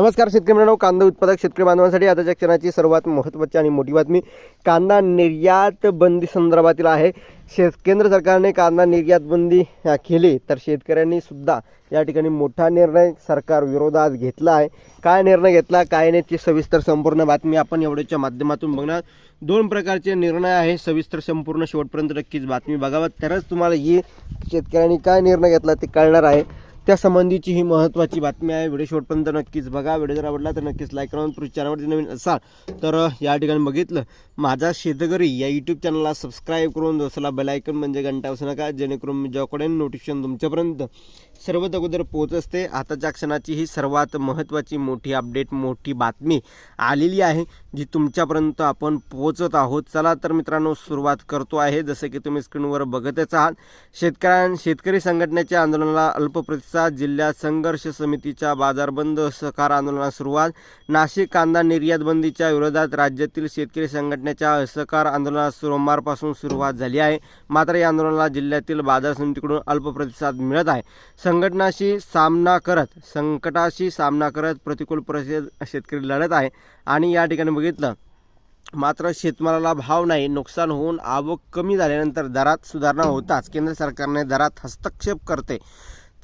नमस्कार शेतकरी मित्रांनो कांदा उत्पादक शेतकरी बांधवांसाठी आताच्या क्षणाची सर्वात महत्त्वाची आणि मोठी बातमी कांदा निर्यात बंदी संदर्भातील आहे. शेत केंद्र सरकारने कांदा निर्यात बंदी केली तर शेतकऱ्यांनी सुद्धा या ठिकाणी मोठा निर्णय सरकार विरोधात घेतला आहे. काय निर्णय घेतला काय नाही ती सविस्तर संपूर्ण बातमी आपण एवढ्याच्या माध्यमातून बघणार. दोन प्रकारचे निर्णय आहे सविस्तर संपूर्ण शेवटपर्यंत नक्कीच बातमी बघावं. तरच तुम्हाला ही शेतकऱ्यांनी काय निर्णय घेतला ते कळणार आहे. त्यासंबंधीची ही महत्त्वाची बातमी आहे. व्हिडिओ शेवटपर्यंत नक्कीच बघा. व्हिडिओ जर आवडला तर नक्कीच लाईक करून तुम्ही चॅनलवरती नवीन असाल तर या ठिकाणी बघितलं. माझा शेतकरी या यूट्यूब चॅनलला सबस्क्राईब करून दोसला बेलायकन म्हणजे घंटा असू नका. जेणेकरून मी ज्याकडे नोटिफिकेशन तुमच्यापर्यंत सर्वात अगोदर पोहोच असते आताच्या क्षणाची ही सर्वात महत्त्वाची मोठी अपडेट मोठी बातमी आलेली आहे जी तुमच्यापर्यंत आपण पोहोचत आहोत. चला तर मित्रांनो सुरुवात करतो आहे. जसं की तुम्ही स्क्रीनवर बघतच आहात शेतकऱ्यां शेतकरी संघटनेच्या आंदोलनाला अल्प प्रतिसाद जिल्ह्यात संघर्ष समितीच्या बाजारबंद सहकार आंदोलनास सुरुवात. नाशिक कांदा निर्यात बंदीच्या विरोधात राज्यातील शेतकरी संघटनेच्या असहकार आंदोलनास सोमवारपासून सुरुवात झाली आहे. मात्र या आंदोलनाला जिल्ह्यातील बाजार समितीकडून अल्प प्रतिसाद मिळत आहे. संघटनाशी सामना करत संकटाशी सामना करत प्रतिकूल परिस्थितीत शेतकरी लढत आहे. आणि या ठिकाणी बघितलं मात्र शेतमालाला भाव नाही नुकसान होऊन आवक कमी झाल्यानंतर दरात सुधारणा होताच केंद्र सरकारने दरात हस्तक्षेप करते.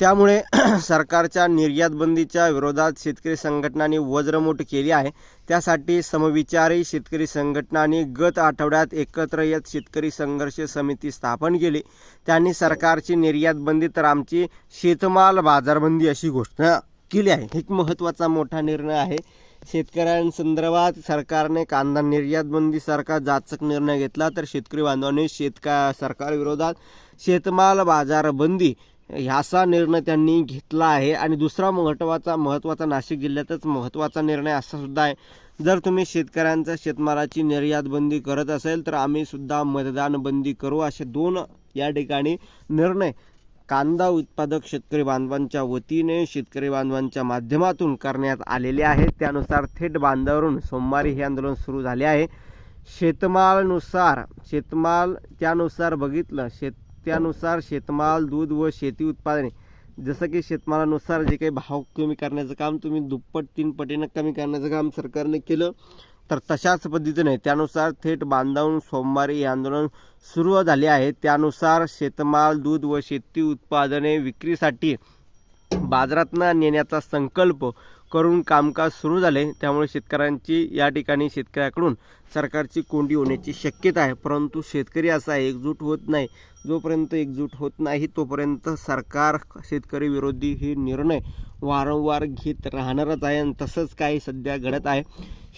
त्यामुळे सरकारच्या निर्यातबंदीच्या विरोधात शेतकरी संघटनांनी वज्रमूठ केली आहे. त्यासाठी समविचारी शेतकरी संघटनांनी गत आठवड्यात एकत्र येत शेतकरी संघर्ष समिती स्थापन केली. त्यांनी सरकारची निर्यातबंदी तर आमची शेतमाल बाजारबंदी अशी घोषणा केली आहे. एक महत्त्वाचा मोठा निर्णय आहे. शेतकऱ्यांसंदर्भात सरकारने कांदा निर्यातबंदी बंदीसारखा जाचक निर्णय घेतला तर शेतकरी बांधवांनी शेतका सरकारविरोधात शेतमाल बाजारबंदी ह्याचा निर्णय त्यांनी घेतला आहे. आणि दुसरा महत्त्वाचा महत्त्वाचा नाशिक जिल्ह्यातच महत्त्वाचा निर्णय असा सुद्धा आहे. जर तुम्ही शेतकऱ्यांचा शेतमालाची निर्यात बंदी करत असेल तर आम्ही सुद्धा मतदान बंदी करू. असे दोन या ठिकाणी निर्णय कांदा उत्पादक शेतकरी बांधवांच्या वतीने शेतकरी बांधवांच्या माध्यमातून करण्यात आलेले आहेत. त्यानुसार थेट बांधावरून सोमवारी हे आंदोलन सुरू झाले आहे. शेतमालानुसार शेतमाल त्यानुसार बघितलं शेत त्यानुसार शेतमाल दूध व शेती उत्पादने. जसं की शेतमालानुसार जे काही भाव कमी करण्याचं काम तुम्ही दुप्पट तीन पटीनं कमी करण्याचं काम सरकारने केलं तर तशाच पद्धतीने त्यानुसार थेट बांधावून सोमवारी हे आंदोलन सुरू झाले आहे. त्यानुसार शेतमाल दूध व शेती उत्पादने विक्रीसाठी बाजारातनं नेण्याचा संकल्प करून कामकाज सुरू झाले. त्यामुळे शेतकऱ्यांची या ठिकाणी शेतकऱ्याकडून सरकारची कोंडी होण्याची शक्यता आहे. परंतु शेतकरी असा एकजूट होत नाही. जोपर्यंत एकजूट होत नाही तोपर्यंत सरकार शेतकरी विरोधी हे निर्णय वारंवार घेत राहणारच आहे आणि तसंच काही सध्या घडत आहे.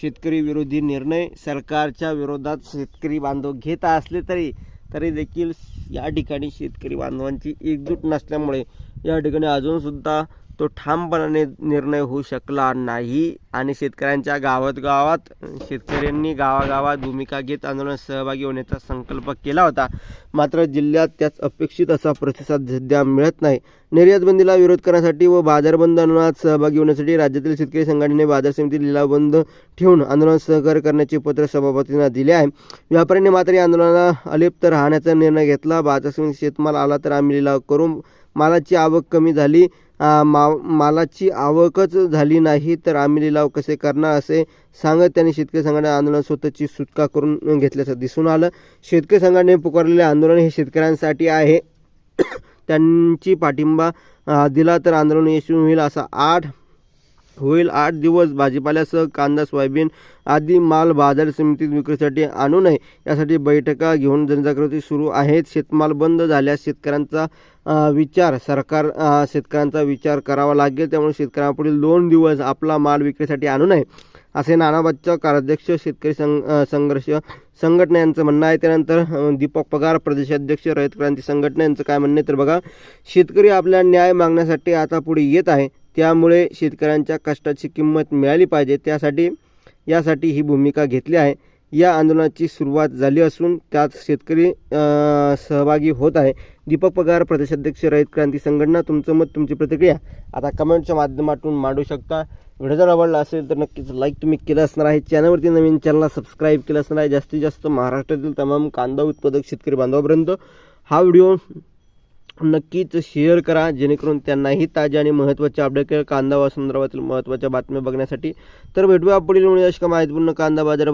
शेतकरी विरोधी निर्णय सरकारच्या विरोधात शेतकरी बांधव घेत असले तरी तरी देखील या ठिकाणी शेतकरी बांधवांची एकजूट नसल्यामुळे या ठिकाणी अजूनसुद्धा तो ठामपणाने निर्णय होऊ शकला नाही. आणि शेतकऱ्यांच्या गावात गावात शेतकऱ्यांनी गावागावात भूमिका घेत आंदोलनात सहभागी होण्याचा संकल्प केला होता. मात्र जिल्ह्यात त्याच अपेक्षित असा प्रतिसाद सध्या मिळत नाही. निर्यात बंदीला विरोध करण्यासाठी व बाजारबंद आंदोलनात सहभागी होण्यासाठी राज्यातील शेतकरी संघटनेने बाजार समिती लिलाव बंद ठेवून आंदोलनात सहकार्य करण्याचे पत्र सभापतींना दिले आहे. व्यापाऱ्यांनी मात्र या आंदोलनाला अलिप्त राहण्याचा निर्णय घेतला. बाजार समिती शेतमाल आला तर आम्ही लिलाव करू. मालाची आवक कमी झाली. मा मालाची आवकच झाली नाही तर आम्ही लिलाव कसे करणार असे सांगत त्यांनी शेतकरी संघटना आंदोलन स्वतःची सुटका करून घेतल्याचं दिसून आलं. शेतकरी संघटनेने पुकारलेले आंदोलन हे शेतकऱ्यांसाठी आहे. त्यांची पाठिंबा दिला तर आंदोलन यशस्वी होईल असा आठ होईल. आठ दिवस भाजीपाल्यासह कांदा सोयाबीन आदी माल बाजार समितीत विक्रीसाठी आणू नये. यासाठी बैठका घेऊन जनजागृती सुरू आहेत. शेतमाल बंद झाल्यास शेतकऱ्यांचा विचार सरकार शेतकऱ्यांचा विचार करावा लागेल. त्यामुळे शेतकऱ्यांपुढील दोन दिवस आपला माल विक्रीसाठी आणू नये असे नानाबादच्या कार्याध्यक्ष शेतकरी संघ संघर्ष संघटना यांचं म्हणणं आहे. त्यानंतर दीपक पगार प्रदेशाध्यक्ष रयत क्रांती संघटना यांचं काय म्हणणं आहे? तर बघा शेतकरी आपला न्याय मागण्यासाठी आता पुढे येत आहे. त्यामुळे शेतकऱ्यांच्या कष्टाची किंमत मिळाली पाहिजे. त्यासाठी यासाठी ही भूमिका घेतली आहे. या आंदोलनाची सुरुवात झाली असून त्यात शेतकरी सहभागी होत आहे. दीपक पगार प्रदेशाध्यक्ष रयत क्रांती संघटना तुमचं मत तुमची प्रतिक्रिया आता कमेंटच्या माध्यमातून मांडू शकता. व्हिडिओ जर आवडला असेल तर नक्कीच लाईक तुम्ही केलं असणार आहे. चॅनलवरती नवीन चॅनलला सबस्क्राईब केलं असणार आहे. जास्तीत जास्त महाराष्ट्रातील तमाम कांदा उत्पादक शेतकरी बांधवापर्यंत हा व्हिडिओ नक्कीच शेअर करा जेणेकरून त्यांनाही ताज्या आणि महत्त्वाच्या अपडेट कांदा संदर्भातील महत्त्वाच्या बातम्या बघण्यासाठी. तर भेटूया पुढील वेळी अशा माहितीपूर्ण कांदा बाजार